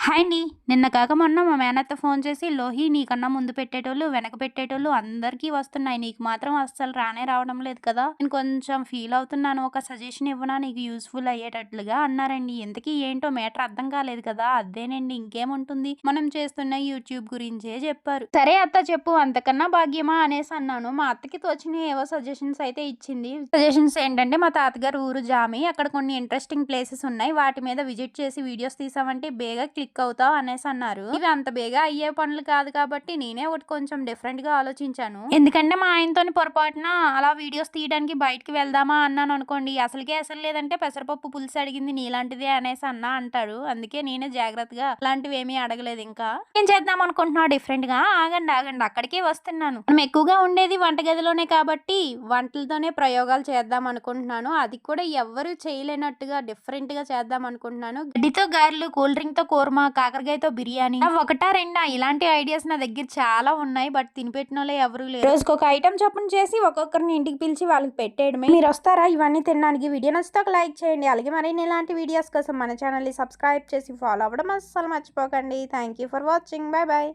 Hi అండి నిన్న కాక మొన్న మా మేనత్త ఫోన్ చేసి లోహి నీకన్నా ముందు పెట్టేటోళ్ళు వెనక పెట్టేటోళ్ళు అందరికీ వస్తున్నాయి. నీకు మాత్రం అస్సలు రానే రావడం లేదు కదా. నేను కొంచెం ఫీల్ అవుతున్నాను. ఒక సజెషన్ ఇవ్వనా? నీకు యూస్ఫుల్ అయ్యేటట్లుగా అన్నారండి. ఇంతకీ ఏంటో మేటర్ అర్థం కాలేదు కదా. అదేనండి ఇంకేముంటుంది? మనం చేస్తున్న యూట్యూబ్ గురించే చెప్పారు. సరే అత్త చెప్పు అంతకన్నా భాగ్యమా అనేసి అన్నాను. మా అత్తకి తోచిన ఏవో సజెషన్స్ అయితే ఇచ్చింది. సజెషన్స్ ఏంటంటే మా తాతగారు ఊరు జామి. అక్కడ కొన్ని ఇంట్రెస్టింగ్ ప్లేసెస్ ఉన్నాయి. వాటి మీద విజిట్ చేసి వీడియోస్ తీసామంటే బేగా క్లిక్ అవుతావు అనేసి అన్నారు. ఇవి అంత బేగా అయ్యే పనులు కాదు కాబట్టి నేనే ఒకటి కొంచెం డిఫరెంట్గా ఆలోచించాను. ఎందుకంటే మా ఆయనతోని పొరపాటున అలా వీడియోస్ తీయడానికి బయటికి వెళ్దామా అన్నాను అనుకోండి అసలుకే అసలు లేదంటే పెసరపప్పు పులుసు అడిగింది నీలాంటిదే అనేసి అన్నా అంటాడు. అందుకే నేనే జాగ్రత్తగా అలాంటివి ఏమీ అడగలేదు ఇంకా. ఏం చేద్దాం అనుకుంటున్నా డిఫరెంట్గా ఆగండి ఆగండి అక్కడికే వస్తున్నాను. మనం ఎక్కువగా ఉండేది వంటగదిలోనే కాబట్టి వంటలతోనే ప్రయోగాలు చేద్దాం అనుకుంటున్నాను. అది కూడా ఎవ్వరు చేయలేనట్టుగా డిఫరెంట్గా చేద్దాం అనుకుంటున్నాను. గడ్డితో గారెలు కూల్ డ్రింక్తో కూర్మా కాకరకాయతో బిర్యానీ. ఒకటా రెండా? ఇలాంటి ఐడియాస్ నా దగ్గర చాలా ఉన్నాయి బట్ తినిపెట్టిన వాళ్ళు ఎవరు లేరు. రోజుకి ఒక ఐటమ్ చొప్పున చేసి ఒక్కొక్కరిని ఇంటికి పిలిచి వాళ్ళకి పెట్టేయడమే. మీరు వస్తారా ఇవన్నీ తినడానికి? వీడియో నచ్చితే ఒక లైక్ చేయండి. అలాగే మరిన్ని ఇలాంటి వీడియోస్ కోసం మన ఛానల్ని సబ్స్క్రైబ్ చేసి ఫాలో అవ్వడం అస్సలు మర్చిపోకండి. Thank you for watching. Bye bye